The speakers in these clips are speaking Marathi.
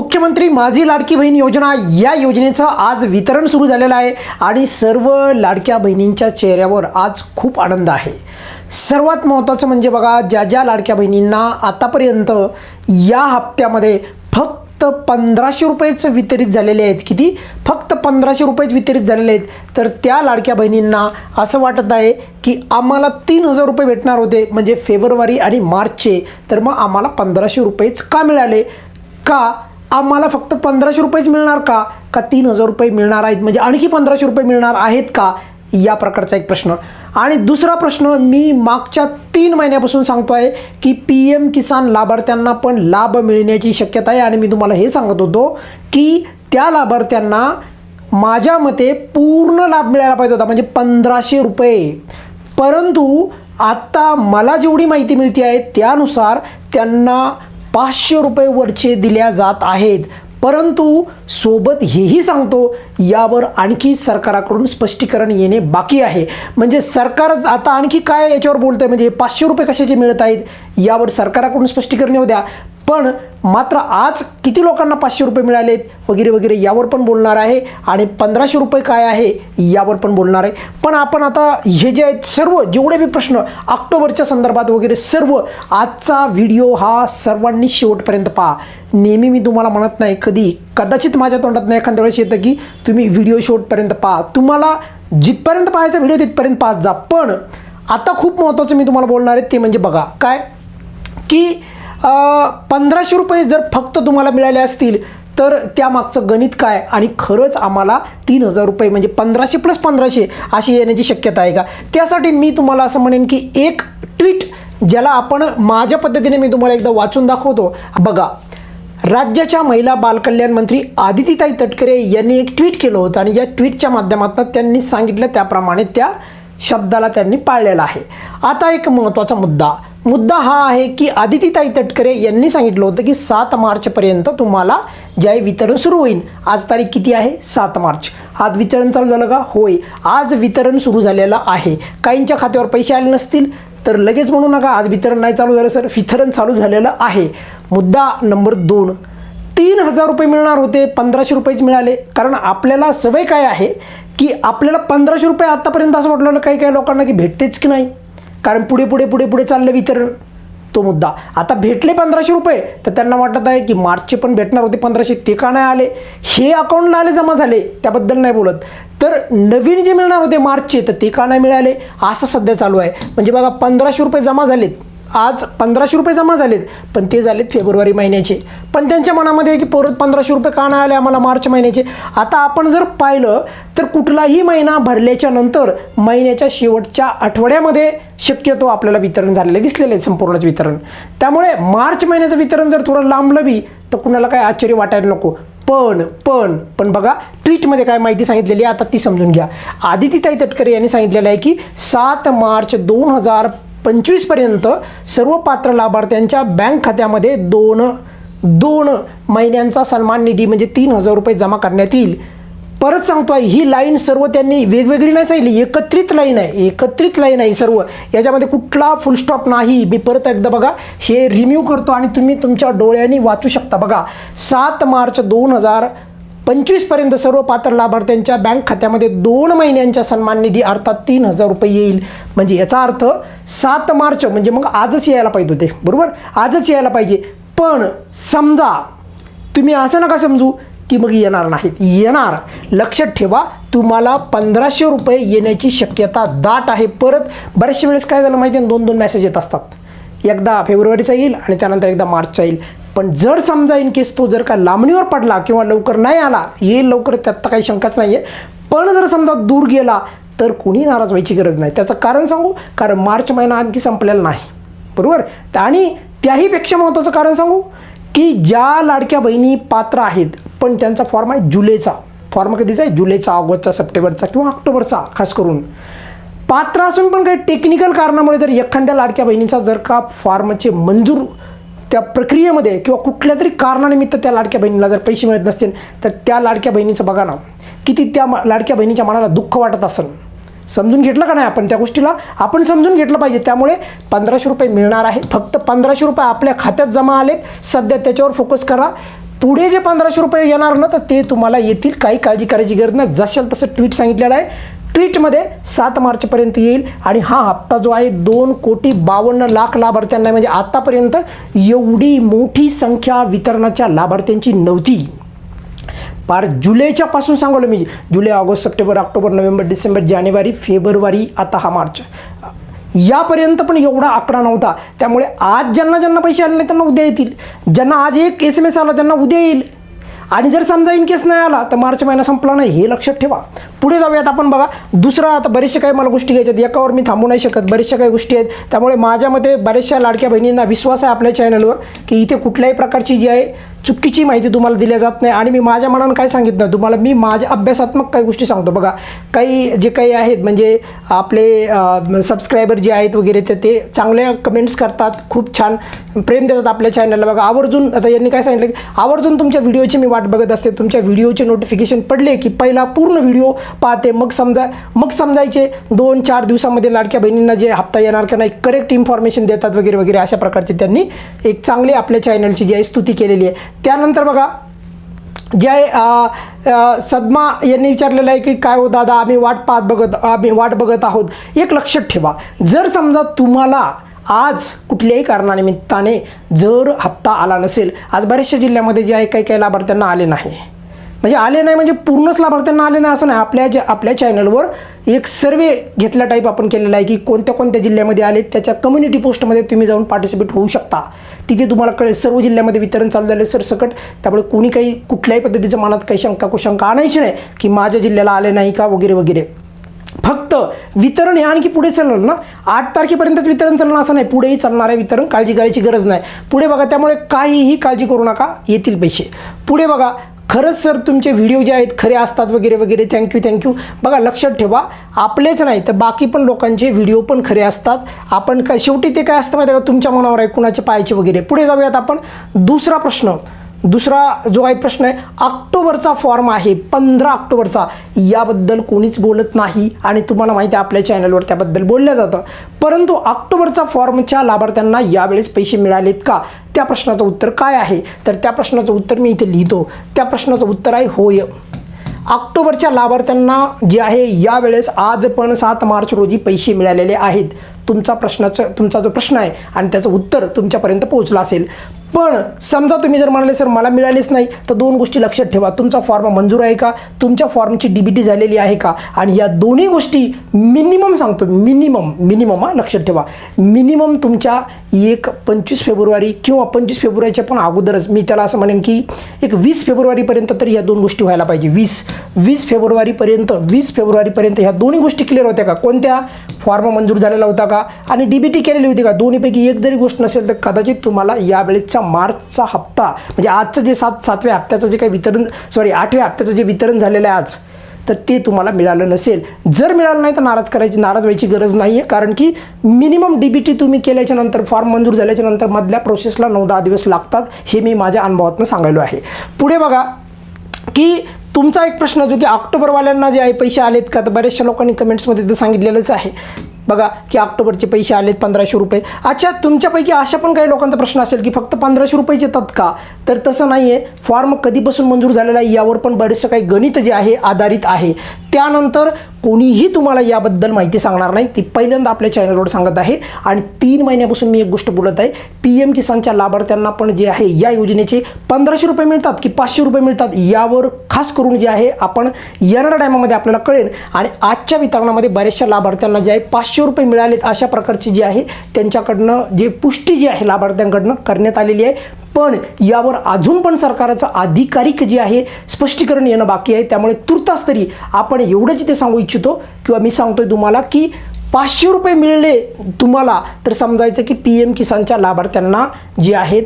मुख्यमंत्री माझी लाडकी बहीण योजना या योजनेचं आज वितरण सुरू झालेलं आहे आणि सर्व लाडक्या बहिणींच्या चेहऱ्यावर आज खूप आनंद आहे. सर्वात महत्त्वाचं म्हणजे बघा ज्या ज्या लाडक्या बहिणींना आतापर्यंत या हप्त्यामध्ये फक्त पंधराशे रुपयेच वितरित झालेले आहेत किती? फक्त पंधराशे रुपयेच वितरित झालेले आहेत. तर त्या लाडक्या बहिणींना असं वाटत आहे की आम्हाला तीन हजार रुपये भेटणार होते म्हणजे फेब्रुवारी आणि मार्चचे. तर मग आम्हाला पंधराशे रुपयेच का मिळाले? का? आम्हाला फक्त पंधराशे रुपयेच मिळणार का? का तीन हजार रुपये मिळणार आहेत? म्हणजे आणखी पंधराशे रुपये मिळणार आहेत का? या प्रकारचा एक प्रश्न. आणि दुसरा प्रश्न मी मागच्या तीन महिन्यापासून सांगतो आहे की पी एम किसान लाभार्थ्यांना पण लाभ मिळण्याची शक्यता आहे. आणि मी तुम्हाला हे सांगत होतो की त्या लाभार्थ्यांना माझ्या मते पूर्ण लाभ मिळायला पाहिजे होता. म्हणजे पंधराशे रुपये. परंतु आत्ता मला जेवढी माहिती मिळते आहे त्यानुसार त्यांना पाचशे रुपये वरचे दिल्या जात आहेत. परंतु सोबत हेही सांगतो यावर आणखी सरकाराकडून स्पष्टीकरण येणे बाकी आहे. म्हणजे सरकारच आता आणखी काय याच्यावर बोलतंय? म्हणजे पाचशे रुपये कशाचे मिळत आहेत? यावर सरकाराकडून स्पष्टीकरण येऊ द्या. पण मात्र आज किती लोकांना पाचशे रुपये मिळालेत वगैरे वगैरे यावर पण बोलणार आहे. आणि पंधराशे रुपये काय आहे यावर पण बोलणार आहे. पण आपण आता हे जे आहेत सर्व जेवढे बी प्रश्न ऑक्टोबरच्या संदर्भात वगैरे सर्व आजचा व्हिडिओ हा सर्वांनी शेवटपर्यंत पहा. नेहमी मी तुम्हाला म्हणत नाही कधी कदाचित माझ्या तोंडात नाही एखाद्या वेळेस येतं की तुम्ही व्हिडिओ शेवटपर्यंत पहा. तुम्हाला जिथपर्यंत पाहायचा व्हिडिओ तिथपर्यंत पाहत जा. पण आता खूप महत्त्वाचं मी तुम्हाला बोलणार आहे ते म्हणजे बघा. काय? की पंधराशे रुपये जर फक्त तुम्हाला मिळाले असतील तर त्यामागचं गणित काय? आणि खरंच आम्हाला तीन हजार रुपये म्हणजे पंधराशे प्लस पंधराशे अशी येण्याची शक्यता आहे का? त्यासाठी मी तुम्हाला असं म्हणेन की एक ट्विट ज्याला आपण माझ्या पद्धतीने मी तुम्हाला एकदा वाचून दाखवतो. बघा राज्याच्या महिला बालकल्याण मंत्री आदितीताई तटकरे यांनी एक ट्विट केलं होतं आणि या ट्विटच्या माध्यमातून त्यांनी सांगितलं त्याप्रमाणे त्या शब्दाला त्यांनी पाळलेला आहे. आता एक महत्त्वाचा मुद्दा. मुद्दा हा आहे की आदितीताई तटकरे यांनी सांगितलं होतं की सात मार्चपर्यंत तुम्हाला जय वितरण सुरू होईल. आज तारीख किती आहे? सात मार्च. आज वितरण चालू झालं का? होय. आज वितरण सुरू झालेलं आहे. काहींच्या खात्यावर पैसे आले नसतील तर लगेच म्हणू नका आज वितरण नाही चालू झालं सर. वितरण चालू झालेलं आहे. मुद्दा नंबर दोन. तीन हजार रुपये मिळणार होते पंधराशे रुपयेच मिळाले. कारण आपल्याला सवय काय आहे की आपल्याला पंधराशे रुपये आत्तापर्यंत असं वाटलं काही काही लोकांना की भेटतेच की नाही. कारण पुढे पुढे पुढे पुढे चाललं वितरण तो मुद्दा. आता भेटले पंधराशे रुपये तर त्यांना वाटत आहे की मार्चचे पण भेटणार होते पंधराशे ते का नाही आले? हे अकाउंटला आले जमा झाले त्याबद्दल नाही बोलत. तर नवीन जे मिळणार होते मार्चचे तर ते का नाही मिळाले? असं सध्या चालू आहे. म्हणजे बघा पंधराशे रुपये जमा झालेत. आज पंधराशे रुपये जमा झालेत पण ते झालेत फेब्रुवारी महिन्याचे. पण त्यांच्या मनामध्ये आहे की परत पंधराशे रुपये का नाही आले आम्हाला मार्च महिन्याचे? आता आपण जर पाहिलं तर कुठलाही महिना भरल्याच्या नंतर महिन्याच्या शेवटच्या आठवड्यामध्ये शक्यतो आपल्याला वितरण झालेलं दिसलेलं आहे संपूर्णच वितरण. त्यामुळे मार्च महिन्याचं वितरण जर थोडं लांबलंबी तर कुणाला काय आश्चर्य वाटायला नको. पण पण पण बघा ट्विटमध्ये काय माहिती सांगितलेली आहे आता ती समजून घ्या. आदितीताई तटकरे यांनी सांगितलेलं आहे की सात मार्च दोन हजार पंचवीसपर्यंत सर्व पात्र लाभार्थ्यांच्या बँक खात्यामध्ये दोन दोन महिन्यांचा सन्मान निधी म्हणजे तीन हजार रुपये जमा करण्यात येईल. परत सांगतो आहे ही लाईन सर्व त्यांनी वेगवेगळी नाही सांगितली एकत्रित लाईन आहे एकत्रित लाईन आहे सर्व. याच्यामध्ये कुठला फुलस्टॉप नाही. मी परत एकदा बघा हे रिम्यू करतो आणि तुम्ही तुमच्या डोळ्यांनी वाचू शकता. बघा सात मार्च दोन हजार पंचवीसपर्यंत सर्व पात्र लाभार्थ्यांच्या बँक खात्यामध्ये दोन महिन्यांच्या सन्मान निधी अर्थात तीन हजार रुपये येईल. म्हणजे याचा अर्थ सात मार्च म्हणजे मग आजच यायला पाहिजे होते. बरोबर? आजच यायला पाहिजे. पण समजा तुम्ही असं नका समजू की मग येणार नाहीत. येणार. लक्षात ठेवा तुम्हाला पंधराशे रुपये येण्याची शक्यता दाट आहे. परत बऱ्याचशा वेळेस काय झालं माहिती आहे दोन दोन मेसेज येत असतात. एकदा फेब्रुवारीचा येईल आणि त्यानंतर एकदा मार्चचा येईल. पण जर समजा इन केस तो जर का लांबणीवर पडला किंवा लवकर नाही आला हे लवकर त्यात तर काही शंकाच नाही आहे पण जर समजा दूर गेला तर कोणी नाराज व्हायची गरज नाही. त्याचं कारण सांगू कारण मार्च महिना आणखी संपलेला नाही. बरोबर? आणि त्याहीपेक्षा महत्त्वाचं कारण सांगू की ज्या लाडक्या बहिणी पात्र आहेत पण त्यांचा फॉर्म आहे जुलैचा. फॉर्म कधीचा आहे? जुलैचा ऑगस्टचा सप्टेंबरचा किंवा ऑक्टोबरचा खास करून. पात्र असून पण काही टेक्निकल कारणामुळे जर एखाद्या लाडक्या बहिणीचा जर का फॉर्मचे मंजूर त्या प्रक्रियेमध्ये किंवा कुठल्या तरी कारणानिमित्त त्या लाडक्या बहिणीला जर पैसे मिळत नसतील तर त्या लाडक्या बहिणीचं बघा ना. किती त्या लाडक्या बहिणीच्या मनाला दुःख वाटत असेल. समजून घेतलं का नाही आपण त्या गोष्टीला? आपण समजून घेतलं पाहिजे. त्यामुळे पंधराशे रुपये मिळणार आहे. फक्त पंधराशे रुपये आपल्या खात्यात जमा आलेत. सध्या त्याच्यावर फोकस करा. पुढे जे पंधराशे रुपये येणार ना तर ते तुम्हाला येतील. काही काळजी करायची गरज नाही. जशाल तसं ट्विट सांगितलेलं आहे. ट्विटमध्ये सात मार्चपर्यंत येईल आणि हा हप्ता जो आहे दोन कोटी बावन्न लाख लाभार्थ्यांना म्हणजे आतापर्यंत एवढी मोठी संख्या वितरणाच्या लाभार्थ्यांची नव्हती. पार जुलैच्या पासून सांगवलं मी. जुलै August September October November December जानेवारी फेब्रुवारी आता हा मार्च. यापर्यंत पण एवढा आकडा नव्हता. त्यामुळे आज ज्यांना ज्यांना पैसे आले नाही त्यांना उद्या येतील. ज्यांना आज एक एस एम एस आला त्यांना उद्या येईल. आणि जर समजा इन केस नाही आला तर मार्च महिना संपला नाही हे लक्षात ठेवा. पुढे जाऊयात आपण बघा. दुसरा आता बरेचसे काही मला गोष्टी घ्यायच्या आहेत. एकावर मी थांबू नाही शकत. बरेचशा काही गोष्टी आहेत. त्यामुळे माझ्या मते बऱ्याचशा लाडक्या बहिणींना विश्वास आहे आपल्या चॅनलवर की इथे कुठल्याही प्रकारची जी आहे चुकीची माहिती तुम्हाला दिल्या जात नाही. आणि मी माझ्या मनानं काय सांगितलं तुम्हाला मी माझ्या अभ्यासात्मक काही गोष्टी सांगतो. बघा काही जे काही आहेत म्हणजे आपले सबस्क्रायबर जे आहेत वगैरे ते ते चांगल्या कमेंट्स करतात. खूप छान प्रेम देतात आपल्या चॅनलला बघा आवर्जून आता यांनी काय सांगितलं की आवर्जून तुमच्या व्हिडिओची मी वाट बघत असते. तुमच्या व्हिडिओचे नोटिफिकेशन पडले की पहिला पूर्ण व्हिडिओ पाहते. मग समजा मग समजायचे दोन चार दिवसामध्ये लाडक्या बहिणींना जे हप्ता येणार का नाही करेक्ट इन्फॉर्मेशन देतात वगैरे वगैरे अशा प्रकारचे त्यांनी एक चांगली आपल्या चॅनलची जी आहे स्तुती केलेली आहे. त्यानंतर बघा जे आहे सदमा यांनी विचारलेलं आहे की काय हो दादा आम्ही वाट पाहत बघत आम्ही वाट बघत आहोत. एक लक्षात ठेवा. जर समजा तुम्हाला आज कुठल्याही कारणानिमित्ताने जर हप्ता आला नसेल आज बऱ्याचशा जिल्ह्यामध्ये जे आहे काही काही लाभार्थ्यांना आले नाही. म्हणजे आले नाही म्हणजे पूर्णच लाभार्थ्यांना आले नाही असं नाही. आपल्या जे आपल्या चॅनलवर एक सर्वे घेतल्या टाईप आपण केलेला आहे की कोणत्या कोणत्या जिल्ह्यामध्ये आले त्याच्या कम्युनिटी पोस्टमध्ये तुम्ही जाऊन पार्टिसिपेट होऊ शकता. तिथे तुम्हाला कळेल सर्व जिल्ह्यामध्ये वितरण चालू झाले सरसकट. त्यामुळे कोणी काही कुठल्याही पद्धतीचं मनात काही शंका कुशंका आणायची नाही की माझ्या जिल्ह्याला आले नाही का वगैरे वगैरे. फक्त वितरण हे आणखी पुढे चालणार ना? आठ तारखेपर्यंतच वितरण चालणार असं नाही. पुढेही चालणार आहे वितरण काळजी करायची गरज नाही. पुढे बघा त्यामुळे काहीही काळजी करू नका येतील पैसे. पुढे बघा खरंच सर तुमचे व्हिडिओ जे आहेत खरे असतात वगैरे वगैरे थँक्यू थँक्यू बघा लक्षात ठेवा आपलेच नाही तर बाकी पण लोकांचे व्हिडिओ पण खरे असतात. आपण काय शेवटी ते काय असतं माहिती आहे का तुमच्या मनावर आहे कुणाचे पायाचे वगैरे. पुढे जाऊयात आपण. दुसरा प्रश्न दुसरा जो काही प्रश्न आहे ऑक्टोबरचा फॉर्म आहे पंधरा ऑक्टोबरचा. याबद्दल कोणीच बोलत नाही आणि तुम्हाला माहिती आहे आपल्या चॅनलवर त्याबद्दल बोललं जातं. परंतु ऑक्टोबरचा फॉर्मच्या लाभार्थ्यांना यावेळेस पैसे मिळालेत का? त्या प्रश्नाचं उत्तर काय आहे? तर त्या प्रश्नाचं उत्तर मी इथे लिहितो. त्या प्रश्नाचं उत्तर आहे होय. ऑक्टोबरच्या लाभार्थ्यांना जे आहे यावेळेस आज पण सात मार्च रोजी पैसे मिळालेले आहेत. तुमचा प्रश्नाचं तुमचा जो प्रश्न आहे आणि त्याचं उत्तर तुमच्यापर्यंत पोहोचलं असेल. पण समजा तुम्ही जर म्हणाले सर मला मिळालेच नाही तर दोन गोष्टी लक्षात ठेवा. तुमचा फॉर्म मंजूर आहे का? तुमच्या फॉर्मची डी बी टी झालेली आहे का? आणि या दोन्ही गोष्टी मिनिमम सांगतो मिनिमम मिनिमम हा लक्षात ठेवा. मिनिमम तुमच्या एक पंचवीस फेब्रुवारी किंवा पंचवीस फेब्रुवारीच्या पण अगोदरच मी त्याला असं म्हणेन की एक वीस फेब्रुवारीपर्यंत तरी या दोन गोष्टी व्हायला पाहिजे. वीस वीस फेब्रुवारीपर्यंत वीस फेब्रुवारीपर्यंत ह्या दोन्ही गोष्टी क्लिअर होत्या का? कोणत्या फॉर्म मंजूर झालेला होता का? आणि डी बी टी केलेली होती का? दोन्हीपैकी एक जरी गोष्ट नसेल तर कदाचित तुम्हाला यावेळेसचा मार्चचा हप्ता म्हणजे आजचं जे सात सातव्या हप्त्याचं जे काही वितरण सॉरी आठव्या हप्त्याचं जे वितरण झालेलं आहे आज तर ते तुम्हाला मिळालं नसेल. जर मिळालं नाही तर नाराज करायची नाराज व्हायची गरज नाही आहे कारण की मिनिमम डी बी टी तुम्ही केल्याच्यानंतर फॉर्म मंजूर झाल्याच्यानंतर मधल्या प्रोसेसला नऊ दहा दिवस लागतात हे मी माझ्या अनुभवातून सांगायलो आहे. पुढे बघा की तुमचा एक प्रश्न जो की ऑक्टोबरवाल्यांना जे आहे पैसे आलेत का तर बऱ्याचशा लोकांनी कमेंट्समध्ये तर सांगितलेलंच आहे. बघा की ऑक्टोबरचे पैसे आलेत पंधराशे रुपये. अच्छा तुमच्यापैकी अशा पण काही लोकांचा प्रश्न असेल की फक्त पंधराशे रुपयेच येतात का? तर तसं नाही आहे फॉर्म कधीपासून मंजूर झालेला आहे यावर पण बरेचसं काही गणित जे आहे आधारित आहे. त्यानंतर कोणीही तुम्हाला याबद्दल माहिती सांगणार नाही. ती पहिल्यांदा आपल्या चॅनलवर सांगत आहे. आणि तीन महिन्यापासून मी एक गोष्ट बोलत आहे. पी एम किसानच्या लाभार्थ्यांना पण जे आहे या योजनेचे पंधराशे रुपये मिळतात की पाचशे रुपये मिळतात यावर खास करून जे आहे आपण येणाऱ्या टायमामध्ये आपल्याला कळेल. आणि आजच्या वितरणामध्ये बऱ्याचशा लाभार्थ्यांना जे आहे पाचशे रुपये मिळालेत अशा प्रकारची जी आहे त्यांच्याकडनं जे पुष्टी जी आहे लाभार्थ्यांकडनं करण्यात आलेली आहे. पण यावर अजून पण सरकारचं आधिकारिक जे आहे स्पष्टीकरण येणं बाकी आहे. त्यामुळे तुर्तास तरी आपण एवढंच ते सांगू इच्छितो किंवा मी सांगतोय तुम्हाला की पाचशे रुपये मिळले तुम्हाला तर समजायचं की पी एम किसानच्या लाभार्थ्यांना जे आहेत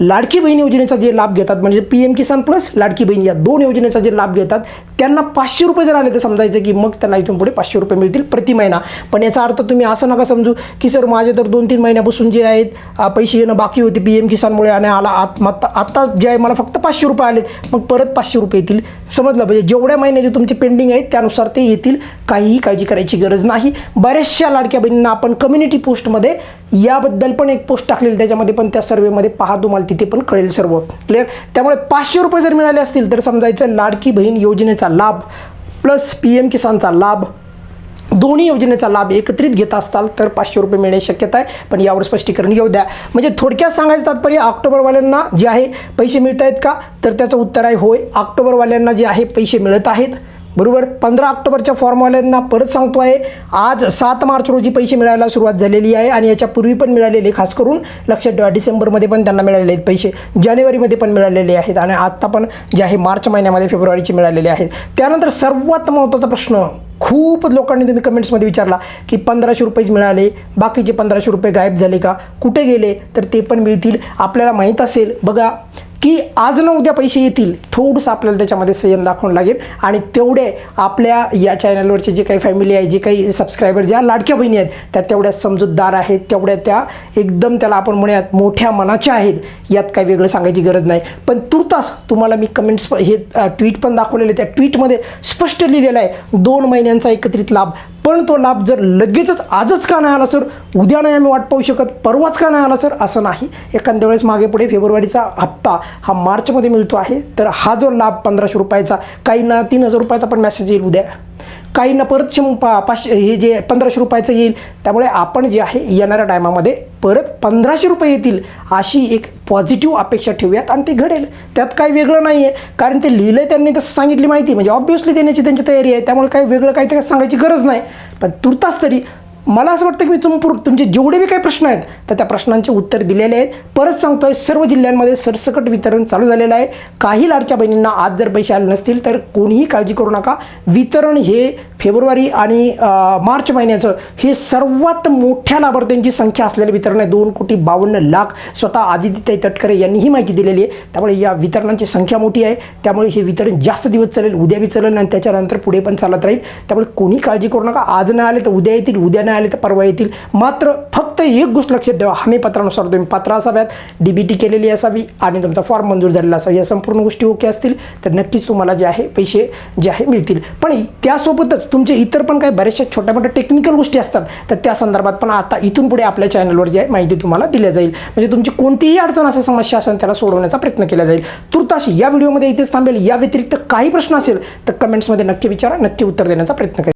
लाडकी बहीण योजनेचा जे लाभ घेतात म्हणजे P M Kisan plus Ladki Bahin या दोन योजनेचा जे लाभ घेतात त्यांना पाचशे रुपये जर आले तर समजायचं की मग त्यांना इथून पुढे पाचशे रुपये मिळतील प्रति महिना. पण याचा अर्थ तुम्ही असं नका समजू की सर माझे तर दोन तीन महिन्यापासून जे आहेत पैसे येणं बाकी होते पी एम किसानमुळे आणि आला आत आत्ता आत्ता जे आहे मला फक्त पाचशे रुपये आलेत मग परत पाचशे रुपये येतील. समजलं पाहिजे. जेवढ्या महिन्याचे तुमचे पेंडिंग आहेत त्यानुसार ते येतील. काहीही काळजी करायची गरज नाही. बऱ्याचशा लाडक्या बहिणींना आपण कम्युनिटी पोस्टमध्ये याबद्दल पण एक पोस्ट टाकलेली त्याच्यामध्ये पण त्या सर्वेमध्ये पहा तुम्हाला तिथे पण कळेल सर्व. क्लिअर त्यामुळे पाचशे रुपये जर मिळाले असतील तर समजायचं लाडकी बहीण योजनेचा लाभ प्लस पी एम किसानचा लाभ. दोन्ही योजनेचा लाभ एकत्रित घेत असताल तर पाचशे रुपये मिळण्याची शक्यता आहे. पण यावर स्पष्टीकरण घेऊ द्या. म्हणजे थोडक्यात सांगायचं तात्पर्य ऑक्टोबरवाल्यांना जे आहे पैसे मिळत आहेत का? तर त्याचं उत्तर आहे होय. ऑक्टोबरवाल्यांना जे आहे पैसे मिळत आहेत. बरोबर? पंधरा ऑक्टोबरच्या फॉर्मवाल्यांना परत सांगतो आहे. आज सात मार्च रोजी पैसे मिळायला सुरुवात झालेली आहे आणि याच्यापूर्वी पण मिळालेले खास करून लक्षात ठेवा डिसेंबरमध्ये पण त्यांना मिळालेले आहेत पैसे. जानेवारीमध्ये पण मिळालेले आहेत आणि आत्ता पण जे आहे मार्च महिन्यामध्ये फेब्रुवारीचे मिळालेले आहेत. त्यानंतर सर्वात महत्त्वाचा प्रश्न खूप लोकांनी तुम्ही कमेंट्समध्ये विचारला की पंधराशे रुपये मिळाले बाकीचे पंधराशे रुपये गायब झाले का? कुठे गेले? तर ते पण मिळतील. आपल्याला माहीत असेल. बघा की आज ना उद्या पैसे येतील थोडंसं आपल्याला त्याच्यामध्ये संयम दाखवून लागेल. आणि तेवढे आपल्या या चॅनलवरचे जे काही फॅमिली आहे जे काही सबस्क्रायबर ज्या लाडक्या बहिणी आहेत त्या तेवढ्या समजूतदार आहेत तेवढ्या त्या एकदम त्याला आपण म्हणूयात मोठ्या मनाच्या आहेत यात काही वेगळं सांगायची गरज नाही. पण तुर्तास तुम्हाला मी कमेंट्स हे ट्विट पण दाखवलेले त्या ट्विटमध्ये स्पष्ट लिहिलेलं आहे दोन महिन्यांचा एकत्रित लाभ पण तो लाभ जर लगेचच आजच का नाही आला सर? उद्या नाही आम्ही वाट पाहू शकत. परवाच का नाही आला सर? असं नाही. एखाद्या वेळेस मागे पुढे फेब्रुवारीचा हप्ता हा मार्चमध्ये मिळतो आहे. तर हा जो लाभ पंधराशे रुपयाचा काही ना तीन हजार रुपयाचा पण मेसेज येईल उद्या. काहींना परत शं पा पाचशे हे जे पंधराशे रुपयाचं येईल त्यामुळे आपण जे आहे येणाऱ्या टायमामध्ये परत पंधराशे रुपये येतील अशी एक पॉझिटिव्ह अपेक्षा ठेवूयात आणि ते घडेल. त्यात काही वेगळं नाही आहे कारण ते लिहिलं त्यांनी तसं सांगितली माहिती. म्हणजे ऑब्व्हियसली देण्याची त्यांची तयारी आहे. त्यामुळे काही वेगळं काही ते सांगायची गरज नाही. पण तुर्तास तरी मला असं वाटतं की मी तुम तुमचे जेवढे बी काही प्रश्न आहेत तर त्या प्रश्नांचे उत्तर दिलेले आहेत. परत सांगतोय सर्व जिल्ह्यांमध्ये सरसकट वितरण चालू झालेलं आहे. काही लाडक्या बहिणींना आज जर पैसे आले नसतील तर कोणीही काळजी करू नका. वितरण हे फेब्रुवारी आणि मार्च महिन्याचं हे सर्वात मोठ्या लाभार्थ्यांची संख्या असलेलं वितरण आहे दोन कोटी बावन्न लाख स्वतः आदित्य तटकरे यांनी ही माहिती दिलेली आहे. त्यामुळे या वितरणांची संख्या मोठी आहे. त्यामुळे हे वितरण जास्त दिवस चालेल उद्या बी चालेल आणि त्याच्यानंतर पुढे पण चालत राहील. त्यामुळे कोणी काळजी करू नका. आज नाही आले तर उद्या येतील उद्या नाही आले तर परवा येतील. मात्र फक्त एक गोष्ट लक्षात ठेवा. हमी पत्रानुसार तुम्ही पात्र असाव्यात. डी बी टी केलेली असावी आणि तुमचा फॉर्म मंजूर झालेला असावा. या संपूर्ण गोष्टी ओके असतील तर नक्कीच तुम्हाला जे आहे पैसे जे आहे मिळतील. पण त्यासोबतच तुमचे इतर पण काही बऱ्याचशा छोट्या मोठ्या टेक्निकल गोष्टी असतात तर त्या संदर्भात पण आता इथून पुढे आपल्या चॅनलवर जे आहे माहिती तुम्हाला दिल्या जाईल. म्हणजे तुमची कोणतीही अडचण असेल समस्या असेल त्याला सोडवण्याचा प्रयत्न केला जाईल. तुर्ताशी या व्हिडिओमध्ये इथेच थांबेल. या व्यतिरिक्त काही प्रश्न असेल तर कमेंट्समध्ये नक्की विचारा नक्की उत्तर देण्याचा प्रयत्न करेल